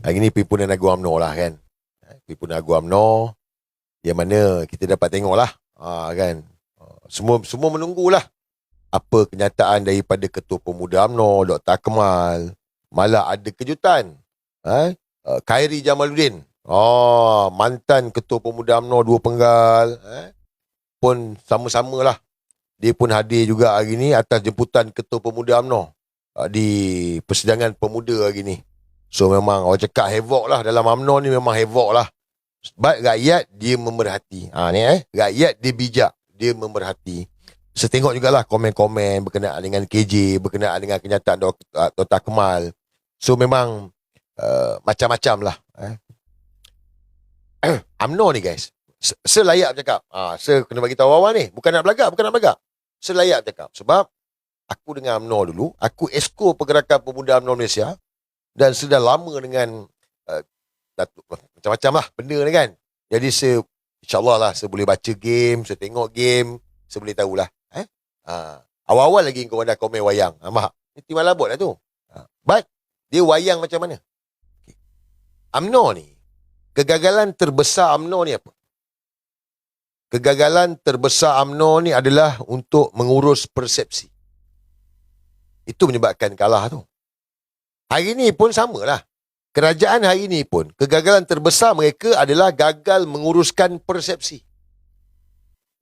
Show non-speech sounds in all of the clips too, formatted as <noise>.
Hari ni pimpinan Agung UMNO lah kan. Eh, Pimpinan Agung UMNO yang mana kita dapat tengok lah. Ha, kan. Ah, Semua semua menunggulah apa kenyataan daripada Ketua Pemuda UMNO, Dr. Kemal. Malah ada kejutan. Eh? Uh, Khairi Jamaluddin. Oh, mantan Ketua Pemuda UMNO dua penggal. Eh? Pun sama-sama lah. Dia pun hadir juga hari ni atas jemputan Ketua Pemuda UMNO di persidangan pemuda hari ni. So memang orang cakap havoc lah dalam UMNO ni memang havoc lah. Sebab rakyat dia memerhati. Ha ni eh, rakyat dia bijak, dia memerhati. Saya tengok jugalah komen-komen berkenaan dengan KJ, berkenaan dengan kenyataan Dr. uh, Dr. Kemal. So memang uh, macam-macam lah. Eh. <coughs> UMNO ni guys, se- selayak cakap. Ah, saya kena bagi tahu awal ni, bukan nak belagak, bukan nak belagak. Selayak cakap sebab aku dengan UMNO dulu, aku esko pergerakan pemuda UMNO Malaysia dan sudah lama dengan uh, macam-macam lah benda ni kan. Jadi saya InsyaAllah lah saya boleh baca game, saya tengok game, saya boleh tahulah. Eh? Ha, awal-awal lagi kau dah komen wayang. Ha, Mak, ni timah labut lah tu. Ha, but, dia wayang macam mana? Okay. UMNO ni, kegagalan terbesar UMNO ni apa? Kegagalan terbesar UMNO ni adalah untuk mengurus persepsi. Itu menyebabkan kalah tu. Hari ni pun samalah. Kerajaan hari ini pun, kegagalan terbesar mereka adalah gagal menguruskan persepsi.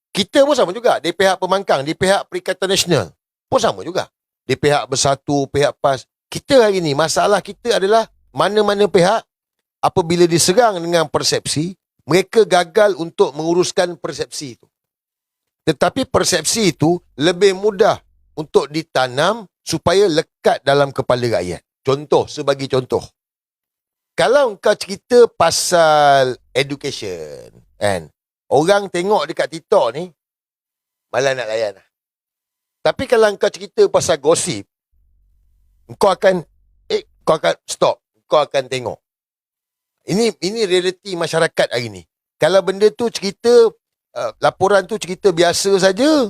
Kita pun sama juga. Di pihak pemangkang, di pihak Perikatan Nasional pun sama juga. Di pihak Bersatu, pihak PAS. Kita hari ini, masalah kita adalah mana-mana pihak apabila diserang dengan persepsi, mereka gagal untuk menguruskan persepsi itu. Tetapi persepsi itu lebih mudah untuk ditanam supaya lekat dalam kepala rakyat. Contoh, sebagai contoh kalau kau cerita pasal education, kan? Orang tengok dekat TikTok ni, malah nak layan. lah. Tapi kalau kau cerita pasal gosip, kau akan, eh, kau akan stop. Kau akan tengok. Ini ini realiti masyarakat hari ni. Kalau benda tu cerita, uh, laporan tu cerita biasa saja,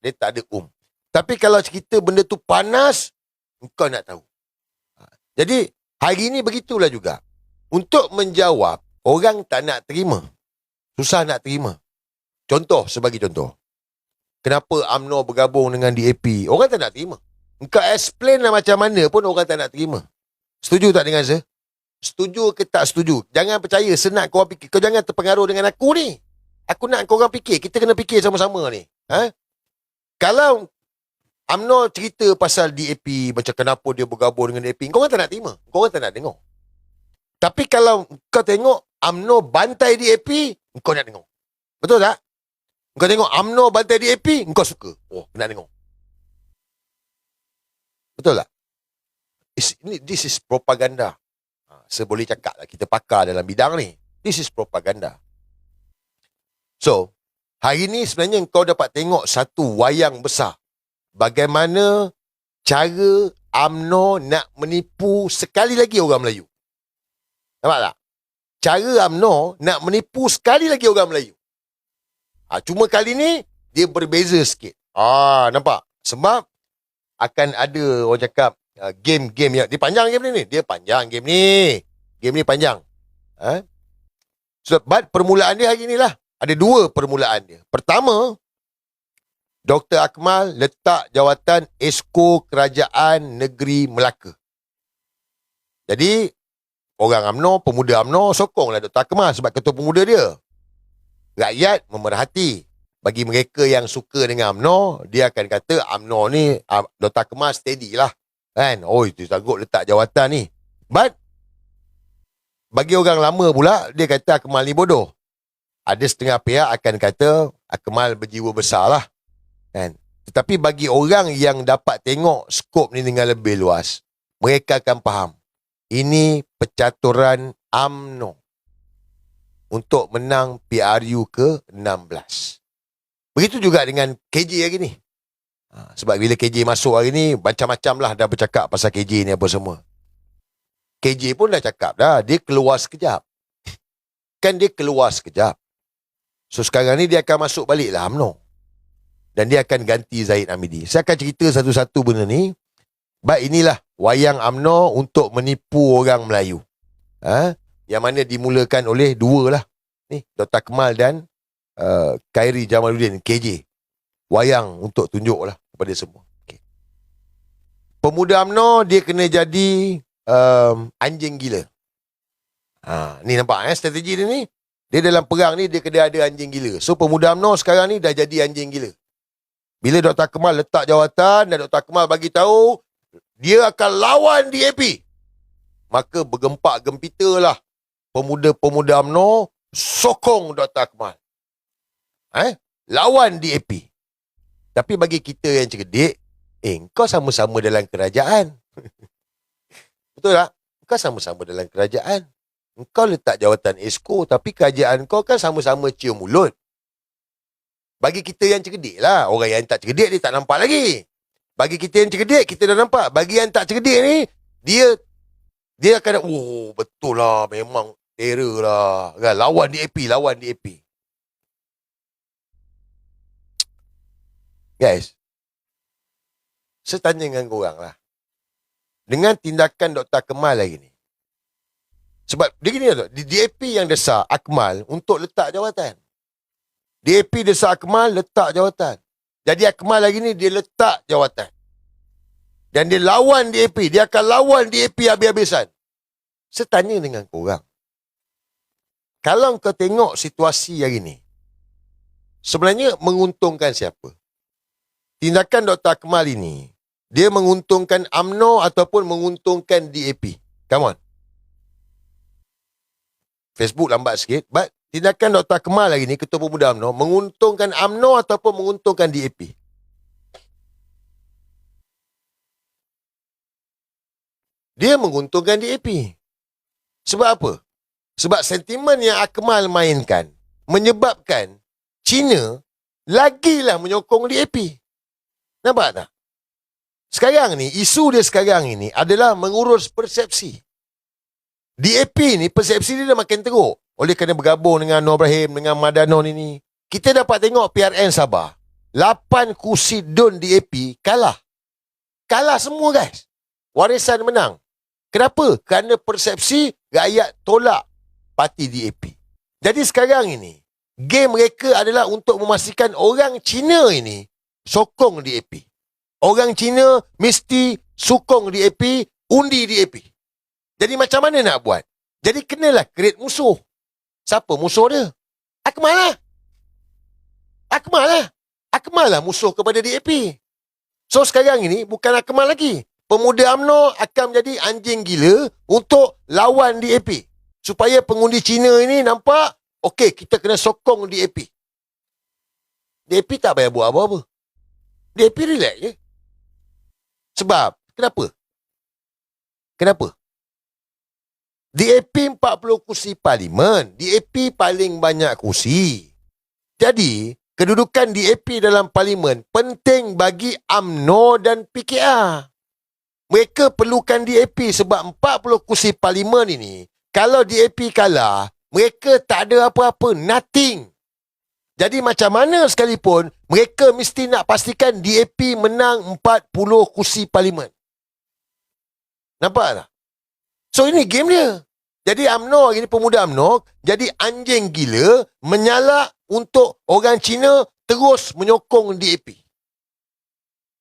dia tak ada um. Tapi kalau cerita benda tu panas, kau nak tahu. Jadi, Hari ini begitulah juga. Untuk menjawab, orang tak nak terima. Susah nak terima. Contoh, sebagai contoh. Kenapa UMNO bergabung dengan DAP? Orang tak nak terima. Engkau explain lah macam mana pun orang tak nak terima. Setuju tak dengan saya? Setuju ke tak setuju? Jangan percaya, senang kau fikir. Kau jangan terpengaruh dengan aku ni. Aku nak kau orang fikir. Kita kena fikir sama-sama ni. Ha? Kalau UMNO cerita pasal DAP macam kenapa dia bergabung dengan DAP. Kau orang tak nak terima. Kau orang tak nak tengok. Tapi kalau kau tengok UMNO bantai DAP, kau nak tengok. Betul tak? Kau tengok UMNO bantai DAP, kau suka. Oh, nak tengok. Betul tak? It's, this is propaganda. Ha, saya boleh cakap lah, kita pakar dalam bidang ni. This is propaganda. So, hari ni sebenarnya kau dapat tengok satu wayang besar bagaimana cara AMNO nak menipu sekali lagi orang Melayu. Nampak tak? Cara AMNO nak menipu sekali lagi orang Melayu. Ha, cuma kali ni, dia berbeza sikit. Ah, nampak? Sebab akan ada orang cakap uh, game-game yang... Dia panjang game ni. Dia panjang game ni. Game ni panjang. Ha? Sebab permulaan dia hari ni lah. Ada dua permulaan dia. Pertama, Dr. Akmal letak jawatan Esko Kerajaan Negeri Melaka. Jadi, orang AMNO, pemuda AMNO sokonglah Dr. Akmal sebab ketua pemuda dia. Rakyat memerhati. Bagi mereka yang suka dengan AMNO, dia akan kata AMNO ni, ah, Dr. Akmal steady lah. Kan? Oh, itu sanggup letak jawatan ni. But, bagi orang lama pula, dia kata Akmal ni bodoh. Ada setengah pihak akan kata Akmal berjiwa besar lah. Kan? Tetapi bagi orang yang dapat tengok skop ni dengan lebih luas, mereka akan faham. Ini percaturan AMNO untuk menang PRU ke-16. Begitu juga dengan KJ hari ni. Ha, sebab bila KJ masuk hari ni, macam-macam lah dah bercakap pasal KJ ni apa semua. KJ pun dah cakap dah, dia keluar sekejap. <laughs> Kan dia keluar sekejap. So sekarang ni dia akan masuk balik lah UMNO dan dia akan ganti Zaid Amidi. Saya akan cerita satu-satu benda ni. Baik inilah wayang AMNO untuk menipu orang Melayu. Ha? Yang mana dimulakan oleh dua lah. Ni, Dr. Kemal dan uh, Khairi Jamaluddin, KJ. Wayang untuk tunjuk lah kepada semua. Okay. Pemuda UMNO, dia kena jadi um, anjing gila. Ha, ni nampak eh, strategi dia ni. Dia dalam perang ni, dia kena ada anjing gila. So, pemuda UMNO sekarang ni dah jadi anjing gila. Bila Dr. Kemal letak jawatan dan Dr. Kemal bagi tahu dia akan lawan DAP. Maka bergempak gempita lah pemuda-pemuda UMNO sokong Dr. Kemal. Eh? Lawan DAP. Tapi bagi kita yang cerdik, eh kau sama-sama dalam kerajaan. <laughs> Betul tak? Kau sama-sama dalam kerajaan. Kau letak jawatan ESCO tapi kerajaan kau kan sama-sama cium mulut. Bagi kita yang cerdik lah. Orang yang tak cerdik dia tak nampak lagi. Bagi kita yang cerdik, kita dah nampak. Bagi yang tak cerdik ni, dia dia akan, oh betul lah. Memang terror lah. Kan? Lawan DAP, lawan DAP. Guys, saya tanya dengan korang lah. Dengan tindakan Dr. Kemal lagi ni. Sebab dia gini tu, DAP yang desak Akmal untuk letak jawatan. DAP desak Akmal letak jawatan. Jadi Akmal lagi ni dia letak jawatan. Dan dia lawan DAP. Dia akan lawan DAP habis-habisan. Saya tanya dengan korang. Kalau kau tengok situasi hari ni, sebenarnya menguntungkan siapa? Tindakan Dr. Akmal ini, dia menguntungkan AMNO ataupun menguntungkan DAP? Come on. Facebook lambat sikit. But tindakan Dr. Kemal lagi ni, Ketua Pemuda UMNO, menguntungkan AMNO ataupun menguntungkan DAP? Dia menguntungkan DAP. Sebab apa? Sebab sentimen yang Akmal mainkan menyebabkan China lagilah menyokong DAP. Nampak tak? Sekarang ni, isu dia sekarang ini adalah mengurus persepsi. DAP ni persepsi dia dah makin teruk. Oleh kerana bergabung dengan Nur Ibrahim, dengan Madanon ini. Kita dapat tengok PRN Sabah. 8 kursi DUN DAP kalah. Kalah semua guys. Warisan menang. Kenapa? Kerana persepsi rakyat tolak parti DAP. Jadi sekarang ini, game mereka adalah untuk memastikan orang Cina ini sokong DAP. Orang Cina mesti sokong DAP, undi DAP. Jadi macam mana nak buat? Jadi kenalah create musuh. Siapa musuh dia? Akmal lah. Akmal lah. Akmal lah musuh kepada DAP. So sekarang ini bukan Akmal lagi. Pemuda UMNO akan menjadi anjing gila untuk lawan DAP. Supaya pengundi Cina ini nampak, okey kita kena sokong DAP. DAP tak payah buat apa-apa. DAP relax je. Sebab, kenapa? Kenapa? DAP 40 kursi parlimen. DAP paling banyak kursi. Jadi, kedudukan DAP dalam parlimen penting bagi AMNO dan PKR. Mereka perlukan DAP sebab 40 kursi parlimen ini, kalau DAP kalah, mereka tak ada apa-apa, nothing. Jadi macam mana sekalipun, mereka mesti nak pastikan DAP menang 40 kursi parlimen. Nampak tak? So ini game dia. Jadi UMNO ini pemuda UMNO jadi anjing gila menyalak untuk orang Cina terus menyokong DAP.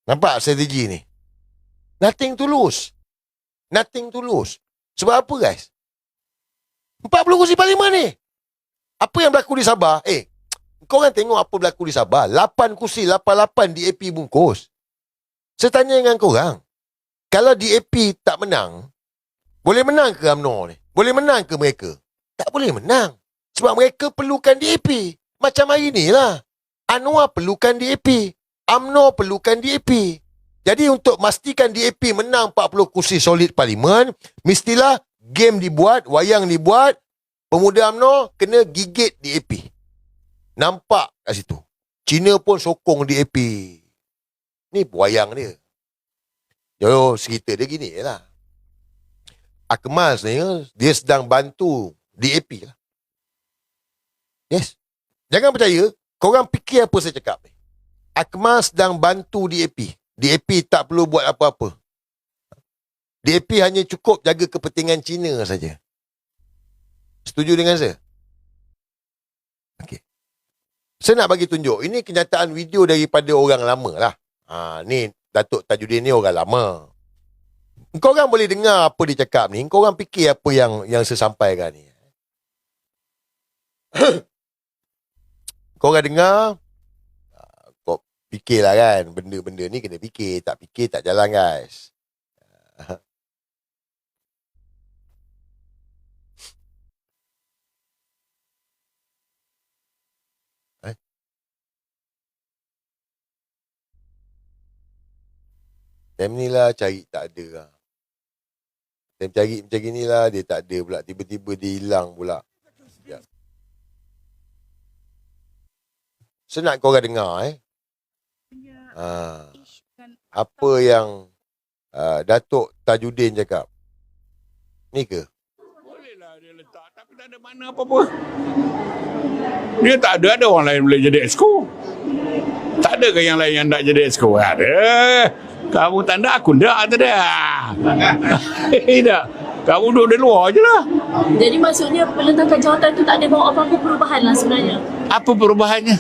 Nampak strategi ni? Nothing to lose. Nothing to lose. Sebab apa guys? 40 kursi parlimen ni. Apa yang berlaku di Sabah? Eh, kau kan tengok apa berlaku di Sabah. 8 kursi, 88 DAP bungkus. Saya tanya dengan korang. Kalau DAP tak menang, boleh menang ke UMNO ni? Boleh menang ke mereka? Tak boleh menang. Sebab mereka perlukan DAP. Macam hari ni lah. Anwar perlukan DAP. UMNO perlukan DAP. Jadi untuk memastikan DAP menang 40 kursi solid parlimen, mestilah game dibuat, wayang dibuat, pemuda UMNO kena gigit DAP. Nampak kat situ. Cina pun sokong DAP. Ni wayang dia. Yo, cerita dia gini lah. Akmal sebenarnya dia sedang bantu DAP lah. Yes. Jangan percaya, korang fikir apa saya cakap ni. Akmal sedang bantu DAP. DAP tak perlu buat apa-apa. DAP hanya cukup jaga kepentingan Cina saja. Setuju dengan saya? Okey. Saya nak bagi tunjuk. Ini kenyataan video daripada orang lama lah. Ha, ni Datuk Tajudin ni orang lama. Kau orang boleh dengar apa dia cakap ni. Kau orang fikir apa yang yang saya sampaikan ni. <coughs> kau orang dengar. Kau fikirlah kan. Benda-benda ni kena fikir. Tak fikir tak jalan guys. <coughs> Eh? Time ni lah cari tak ada lah. Time cari macam gini lah dia tak ada pula. Tiba-tiba dia hilang pula. Sekejap. Saya nak korang dengar eh. Ha, apa yang uh, Datuk Tajudin cakap. Ni ke? Boleh lah dia letak tapi tak ada mana apa-apa. Dia tak ada, ada orang lain boleh jadi exco. Tak ada ke yang lain yang nak jadi exco? Ada. Kamu tak nak, aku tak tak ada. tak. Kamu duduk di luar je lah. Jadi maksudnya pelentakan jawatan tu tak ada bawa apa-apa perubahan lah sebenarnya. Apa perubahannya?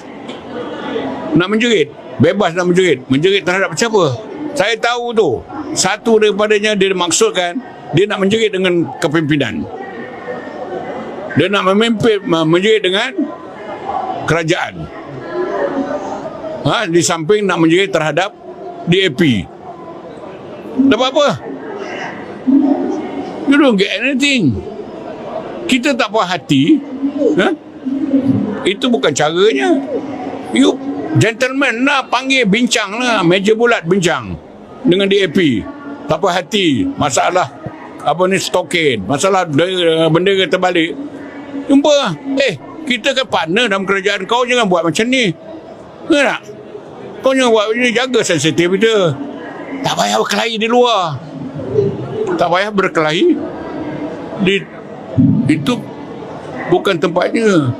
Nak menjerit? Bebas nak menjerit. Menjerit terhadap siapa? Saya tahu tu. Satu daripadanya dia maksudkan dia nak menjerit dengan kepimpinan. Dia nak memimpin menjerit dengan kerajaan. Ha, di samping nak menjerit terhadap DAP. Dapat apa? You don't get anything. Kita tak puas hati. Ha? Itu bukan caranya. You gentleman lah panggil bincang lah. Meja bulat bincang. Dengan DAP. Tak puas hati. Masalah apa ni stokin. Masalah bendera, bendera terbalik. Jumpa. Eh, kita kan partner dalam kerajaan. Kau jangan buat macam ni. Tak? Kau jangan buat macam ni. Jaga sensitif kita. Tak payah berkelahi di luar. Tak payah berkelahi. Di, itu bukan tempatnya.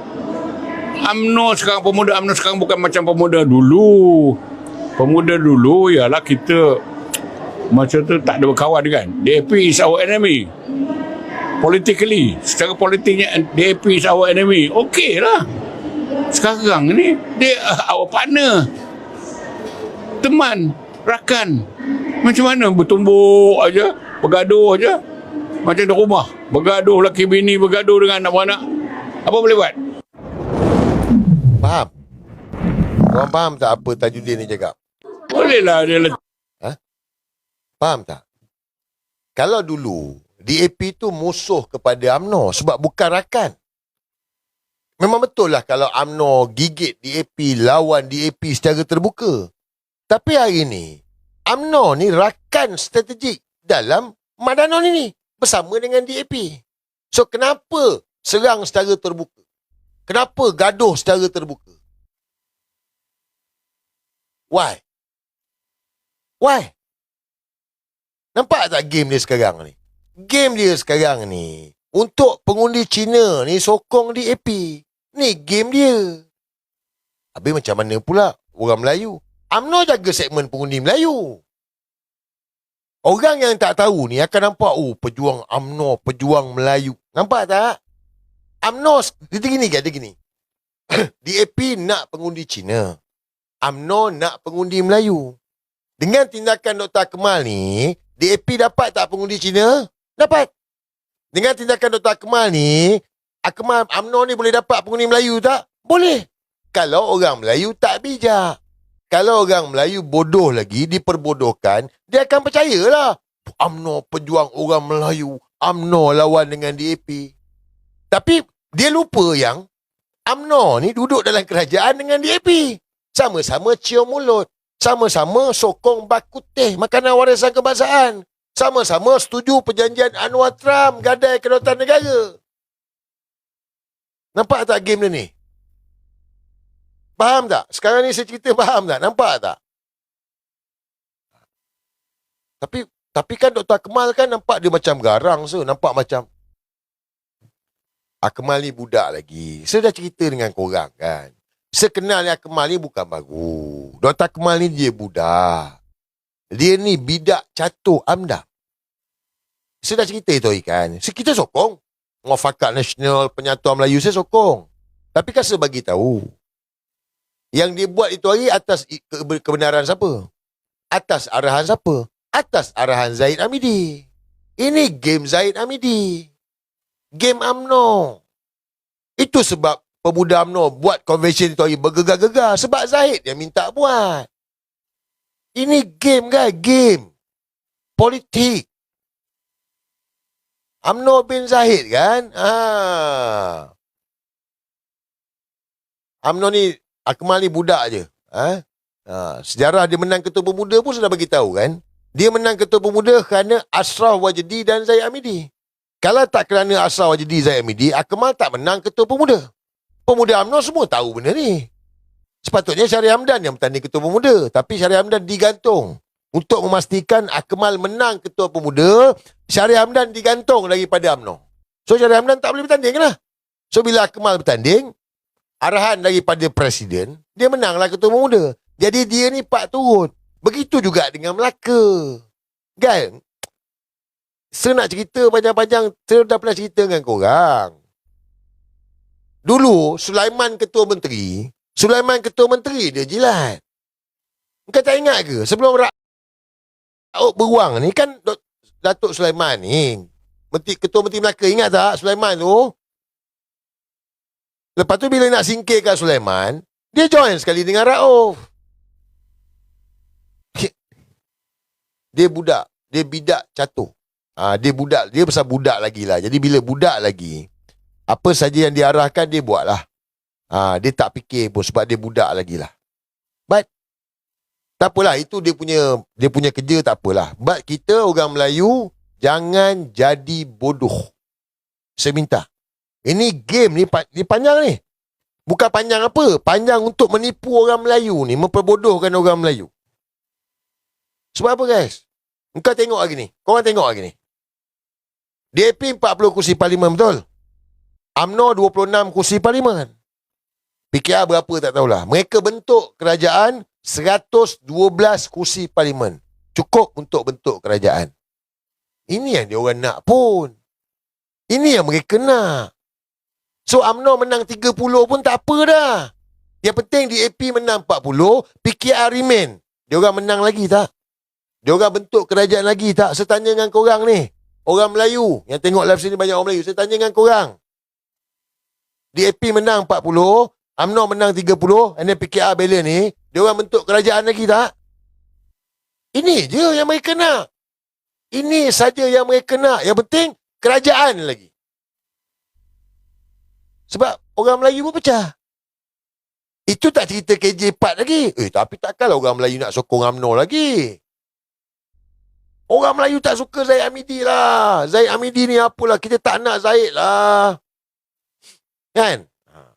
UMNO sekarang, pemuda UMNO sekarang bukan macam pemuda dulu. Pemuda dulu ialah kita macam tu tak ada berkawan kan. DAP is our enemy. Politically, secara politiknya DAP is our enemy. Okey lah. Sekarang ni dia uh, our partner. Teman, rakan. Macam mana bertumbuk aja, bergaduh aja. Macam di rumah, bergaduh laki bini bergaduh dengan anak-anak. Apa boleh buat? Faham? Korang faham tak apa Tajudin ni cakap? Boleh lah dia let- Faham tak? Kalau dulu DAP tu musuh kepada AMNO sebab bukan rakan. Memang betul lah kalau AMNO gigit DAP, lawan DAP secara terbuka. Tapi hari ni, AMNO ni rakan strategik dalam Madanon ini bersama dengan DAP. So kenapa serang secara terbuka? Kenapa gaduh secara terbuka? Why? Why? Nampak tak game dia sekarang ni? Game dia sekarang ni untuk pengundi Cina ni sokong DAP. Ni game dia. Habis macam mana pula orang Melayu? UMNO jaga segmen pengundi Melayu. Orang yang tak tahu ni akan nampak oh pejuang UMNO, pejuang Melayu. Nampak tak? UMNO dia gini kan dia gini. <clears throat> DAP nak pengundi Cina. UMNO nak pengundi Melayu. Dengan tindakan Dr. Kemal ni, DAP dapat tak pengundi Cina? Dapat. Dengan tindakan Dr. Kemal ni, Akmal UMNO ni boleh dapat pengundi Melayu tak? Boleh. Kalau orang Melayu tak bijak. Kalau orang Melayu bodoh lagi, diperbodohkan, dia akan percayalah. UMNO pejuang orang Melayu. UMNO lawan dengan DAP. Tapi dia lupa yang UMNO ni duduk dalam kerajaan dengan DAP. Sama-sama cium mulut. Sama-sama sokong baku teh makanan warisan kebangsaan. Sama-sama setuju perjanjian Anwar Trump gadai kedaulatan negara. Nampak tak game ni? Faham tak? Sekarang ni saya cerita faham tak? Nampak tak? Tapi tapi kan Dr. Kemal kan nampak dia macam garang so, nampak macam Akmal ni budak lagi. Saya dah cerita dengan korang kan. Saya kenal Akmal ni bukan baru. Dr. Kemal ni dia budak. Dia ni bidak catur amda. Saya dah cerita tu kan. So, kita sokong. Muafakat Nasional Penyatuan Melayu saya sokong. Tapi kan saya bagi tahu. Yang dia buat itu hari atas kebenaran siapa? Atas arahan siapa? Atas arahan Zaid Amidi. Ini game Zaid Amidi. Game AMNO. Itu sebab pemuda AMNO buat convention itu hari bergegar-gegar. Sebab Zaid yang minta buat. Ini game kan? Game. Politik. AMNO bin Zahid kan? Ha. AMNO ni, Akmal ni budak je. Ha? Ha. Sejarah dia menang ketua pemuda pun sudah bagi tahu kan? Dia menang ketua pemuda kerana Ashraf Wajdi dan Zaid Amidi. Kalau tak kerana Ashraf Wajdi Zaid Amidi, Akmal tak menang ketua pemuda. Pemuda UMNO semua tahu benda ni. Sepatutnya Syarif Hamdan yang bertanding ketua pemuda. Tapi Syarif Hamdan digantung. Untuk memastikan Akmal menang ketua pemuda, Syarif Hamdan digantung daripada UMNO. So Syarif Hamdan tak boleh bertanding lah. So bila Akmal bertanding, arahan daripada Presiden, dia menanglah ketua pemuda. Jadi dia ni pak turut. Begitu juga dengan Melaka. Kan? Saya nak cerita panjang-panjang, saya dah pernah cerita dengan korang. Dulu, Sulaiman Ketua Menteri, Sulaiman Ketua Menteri dia jilat. Kau tak ingat ke? Sebelum Rauk beruang ni kan Datuk Sulaiman ni. Menteri, Ketua Menteri Melaka, ingat tak Sulaiman tu? Lepas tu bila nak singkirkan Sulaiman, dia join sekali dengan Rauf. Dia budak. Dia bidak catur. Ah, dia budak. Dia besar budak lagi lah. Jadi bila budak lagi, apa saja yang diarahkan dia buat lah. Ah, dia tak fikir pun sebab dia budak lagi lah. But, tak apalah. Itu dia punya dia punya kerja tak apalah. But kita orang Melayu, jangan jadi bodoh. Saya minta. Ini game ni, ni panjang ni. Bukan panjang apa. Panjang untuk menipu orang Melayu ni. Memperbodohkan orang Melayu. Sebab apa guys? Engkau tengok lagi ni. Korang tengok lagi ni. DAP 40 kursi parlimen betul? UMNO 26 kursi parlimen. PKR berapa tak tahulah. Mereka bentuk kerajaan 112 kursi parlimen. Cukup untuk bentuk kerajaan. Ini yang dia orang nak pun. Ini yang mereka nak. So UMNO menang 30 pun tak apa dah. Yang penting DAP menang 40, PKR remain. Dia orang menang lagi tak? Dia orang bentuk kerajaan lagi tak? Saya tanya dengan korang ni. Orang Melayu. Yang tengok live sini banyak orang Melayu. Saya tanya dengan korang. DAP menang 40. UMNO menang 30. And then PKR balance ni. Dia orang bentuk kerajaan lagi tak? Ini je yang mereka nak. Ini saja yang mereka nak. Yang penting kerajaan lagi. Sebab orang Melayu pun pecah. Itu tak cerita KJ4 lagi. Eh, tapi takkanlah orang Melayu nak sokong UMNO lagi. Orang Melayu tak suka Zaid Amidi lah. Zaid Amidi ni apalah. Kita tak nak Zaid lah. Kan? Ha.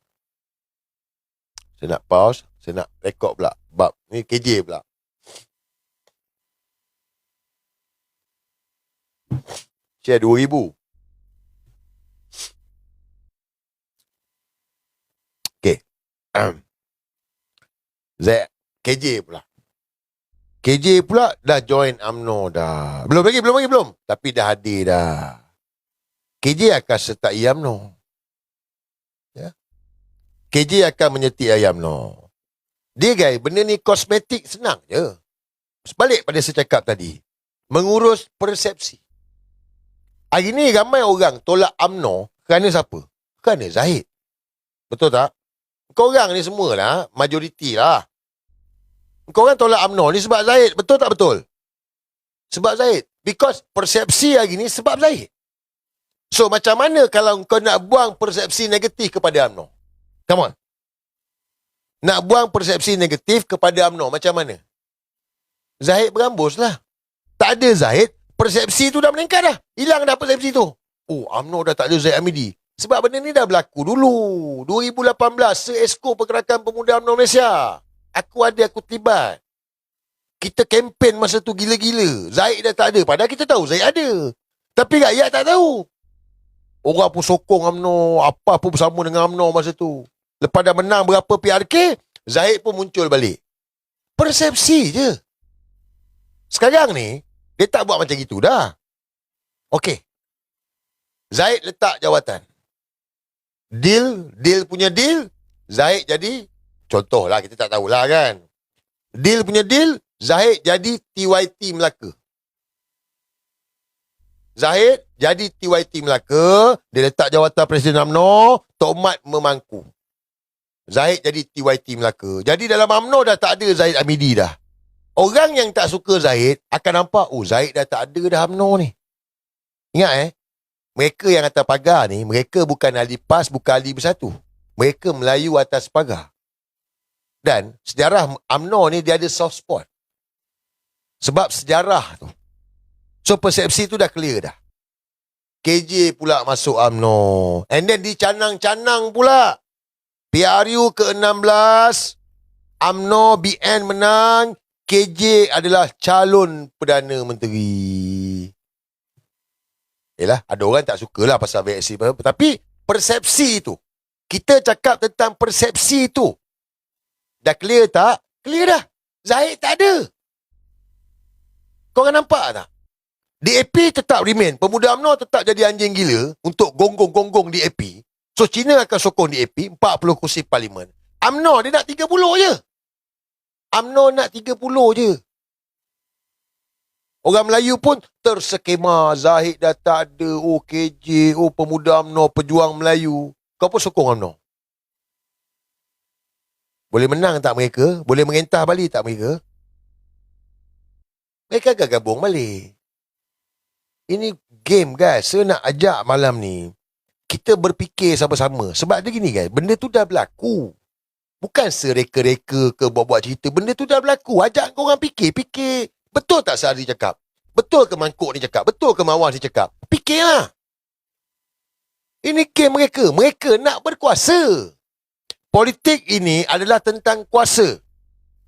Saya nak pause. Saya nak rekod pula. Bab ni KJ pula. Share 2000. Okay. <clears throat> Zaid. KJ pula. KJ pula dah join UMNO dah. Belum lagi, belum lagi, belum. Tapi dah hadir dah. KJ akan sertai UMNO. Ya. KJ akan menyertai UMNO. Dia guys, benda ni kosmetik senang je. Balik pada saya cakap tadi. Mengurus persepsi. Hari ni ramai orang tolak UMNO kerana siapa? Kerana Zahid. Betul tak? Kau orang ni semua lah, majoriti lah. Kau orang tolak UMNO ni sebab Zahid. Betul tak betul? Sebab Zahid. Because persepsi hari ni sebab Zahid. So macam mana kalau kau nak buang persepsi negatif kepada UMNO? Come on. Nak buang persepsi negatif kepada UMNO macam mana? Zahid berambus lah. Tak ada Zahid, persepsi tu dah meningkat dah. Hilang dah persepsi tu. Oh, UMNO dah tak ada Zahid Amidi. Sebab benda ni dah berlaku dulu. 2018, se-esko Pergerakan Pemuda UMNO Malaysia. Aku ada, aku terlibat. Kita kempen masa tu gila-gila. Zaid dah tak ada. Padahal kita tahu Zaid ada. Tapi rakyat tak tahu. Orang pun sokong UMNO. Apa pun bersama dengan UMNO masa tu. Lepas dah menang berapa PRK, Zaid pun muncul balik. Persepsi je. Sekarang ni, dia tak buat macam gitu dah. Okey. Zaid letak jawatan. Deal, deal punya deal, Zaid jadi, contohlah kita tak tahulah kan. Deal punya deal, Zahid jadi TYT Melaka. Zahid jadi TYT Melaka, dia letak jawatan Presiden UMNO, Tok Mat memangku. Zahid jadi TYT Melaka. Jadi dalam UMNO dah tak ada Zahid Amidi dah. Orang yang tak suka Zahid akan nampak, oh Zahid dah tak ada dah UMNO ni. Ingat eh, mereka yang atas pagar ni, mereka bukan ahli PAS, bukan ahli bersatu. Mereka Melayu atas pagar. Dan sejarah UMNO ni dia ada soft spot. Sebab sejarah tu. So persepsi tu dah clear dah. KJ pula masuk UMNO. And then dicanang-canang pula. PRU ke-16. UMNO BN menang. KJ adalah calon Perdana Menteri. Yelah, ada orang tak sukalah pasal VXC. Tapi persepsi tu. Kita cakap tentang persepsi tu. Dah clear tak? Clear dah. Zahid tak ada. Kau orang nampak tak? DAP tetap remain. Pemuda UMNO tetap jadi anjing gila untuk gonggong-gonggong DAP. So, China akan sokong DAP 40 kursi parlimen. UMNO dia nak 30 je. UMNO nak 30 je. Orang Melayu pun tersekema. Zahid dah tak ada. Oh, KJ. Oh, pemuda UMNO. Pejuang Melayu. Kau pun sokong UMNO. Boleh menang tak mereka? Boleh mengentah balik tak mereka? Mereka akan gabung balik. Ini game guys. Saya nak ajak malam ni. Kita berfikir sama-sama. Sebab dia gini guys. Benda tu dah berlaku. Bukan sereka-reka ke buat-buat cerita. Benda tu dah berlaku. Ajak kau orang fikir. Fikir. Betul tak Sehari cakap? Betul ke Mangkuk ni cakap? Betul ke Mawar ni cakap? Fikirlah. Ini game mereka. Mereka nak berkuasa. Politik ini adalah tentang kuasa.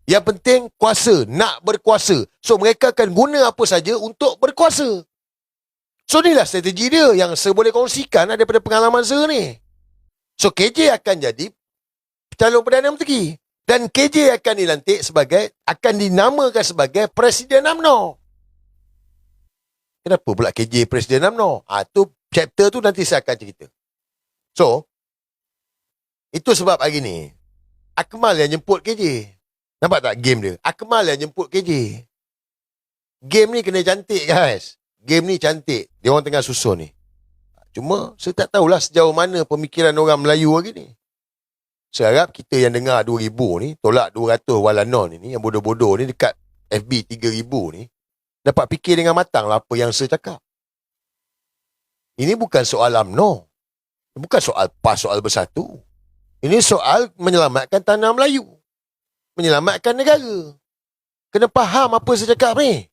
Yang penting kuasa, nak berkuasa. So mereka akan guna apa saja untuk berkuasa. So inilah strategi dia yang saya boleh kongsikan daripada pengalaman saya ni. So KJ akan jadi calon Perdana Menteri. Dan KJ akan dilantik sebagai, akan dinamakan sebagai Presiden UMNO. Kenapa pula KJ Presiden UMNO? Ah tu chapter tu nanti saya akan cerita. So, itu sebab hari ni, Akmal yang jemput KJ. Nampak tak game dia? Akmal yang jemput KJ. Game ni kena cantik guys. Game ni cantik. Dia orang tengah susun ni. Cuma saya tak tahulah sejauh mana pemikiran orang Melayu hari ni. Saya harap kita yang dengar 2000 ni, tolak 200 walanon ni, yang bodoh-bodoh ni dekat FB 3000 ni, dapat fikir dengan matang lah apa yang saya cakap. Ini bukan soal UMNO. Bukan soal PAS, soal bersatu. Ini soal menyelamatkan tanah Melayu. Menyelamatkan negara. Kena faham apa saya cakap ni.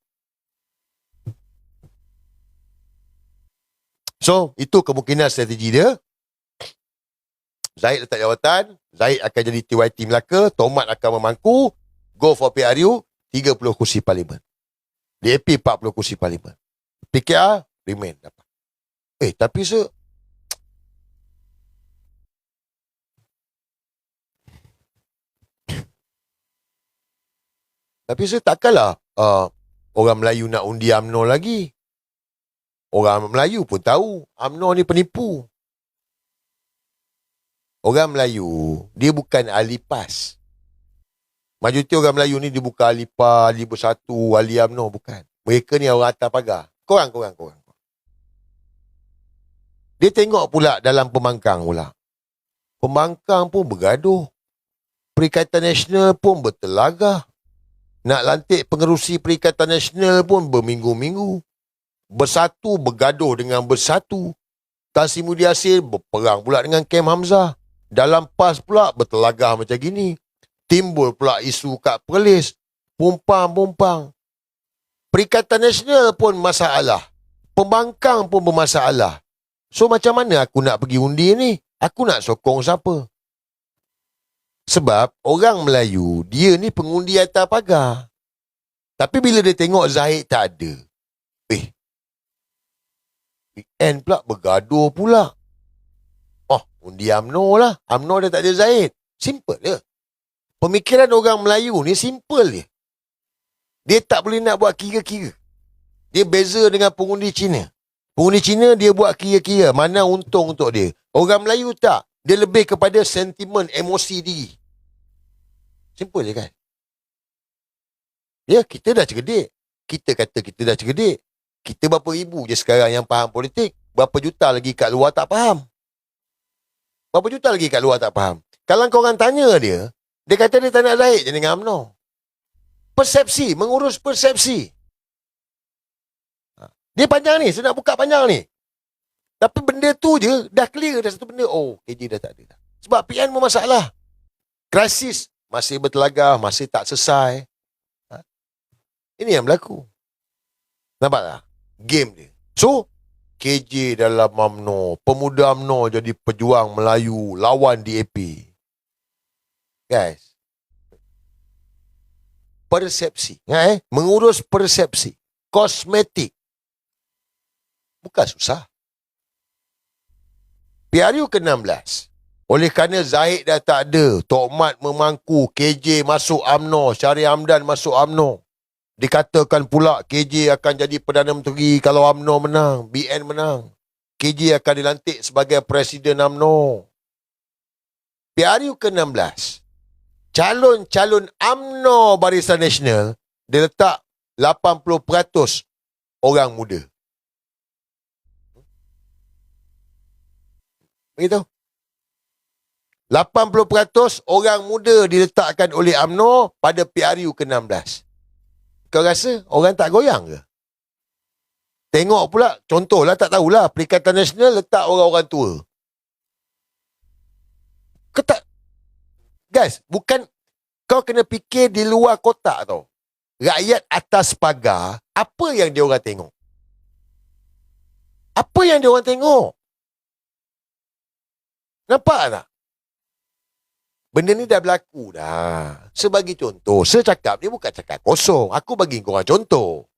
So, itu kemungkinan strategi dia. Zaid letak jawatan. Zaid akan jadi TYT Melaka. Tomat akan memangku. Go for PRU. 30 kursi parlimen. DAP 40 kursi parlimen. PKR remain dapat. Eh, tapi se Tapi saya takkanlah uh, orang Melayu nak undi UMNO lagi. Orang Melayu pun tahu UMNO ni penipu. Orang Melayu, dia bukan ahli PAS. Majoriti orang Melayu ni dia bukan ahli PAS, ahli bersatu, ahli UMNO, bukan. Mereka ni orang atas pagar. Korang, korang, korang. Dia tengok pula dalam pembangkang pula. Pembangkang pun bergaduh. Perikatan Nasional pun bertelagah. Nak lantik pengerusi Perikatan Nasional pun berminggu-minggu. Bersatu bergaduh dengan bersatu. Tan Sri Mudi Asil berperang pula dengan Kem Hamzah. Dalam PAS pula bertelagah macam gini. Timbul pula isu kat Perlis. Pumpang-pumpang. Perikatan Nasional pun masalah. Pembangkang pun bermasalah. So macam mana aku nak pergi undi ni? Aku nak sokong siapa? Sebab orang Melayu, dia ni pengundi atas pagar. Tapi bila dia tengok Zahid tak ada. Eh. Weekend pula bergaduh pula. Undi UMNO lah. UMNO dah tak ada Zahid. Simple je. Pemikiran orang Melayu ni simple je. Dia tak boleh nak buat kira-kira. Dia beza dengan pengundi Cina. Pengundi Cina dia buat kira-kira mana untung untuk dia. Orang Melayu tak. Dia lebih kepada sentimen, emosi diri. Simple je kan? Ya, kita dah cerdik. Kita kata kita dah cerdik. Kita berapa ribu je sekarang yang faham politik. Berapa juta lagi kat luar tak faham. Berapa juta lagi kat luar tak faham. Kalau kau orang tanya dia, dia kata dia tak nak baik je dengan UMNO. Persepsi, mengurus persepsi. Ha. Dia panjang ni, saya nak buka panjang ni. Tapi benda tu je, dah clear dah satu benda. Oh, KJ dah tak ada. Sebab PN bermasalah. Krisis masih bertelagah, masih tak selesai. Ha? Ini yang berlaku. Nampak tak? Game dia. So, KJ dalam UMNO, pemuda UMNO jadi pejuang Melayu, lawan DAP. Guys. Persepsi. Eh? Mengurus persepsi. Kosmetik. Bukan susah. PRU ke-16. Oleh kerana Zahid dah tak ada, Tok Mat memangku, KJ masuk AMNO, Syari Hamdan masuk AMNO. Dikatakan pula KJ akan jadi Perdana Menteri kalau AMNO menang, BN menang. KJ akan dilantik sebagai Presiden AMNO. PRU ke-16. Calon-calon AMNO Barisan Nasional, dia letak 80% orang muda. Begitu. 80% orang muda diletakkan oleh AMNO pada PRU ke-16. Kau rasa orang tak goyang ke? Tengok pula, contohlah tak tahulah, Perikatan Nasional letak orang-orang tua. Kau tak, guys, bukan, kau kena fikir di luar kotak tau. Rakyat atas pagar, apa yang dia orang tengok? Apa yang dia orang tengok? Nampak tak? Benda ni dah berlaku dah. Sebagai contoh, saya cakap ni bukan cakap kosong. Aku bagi kau orang contoh.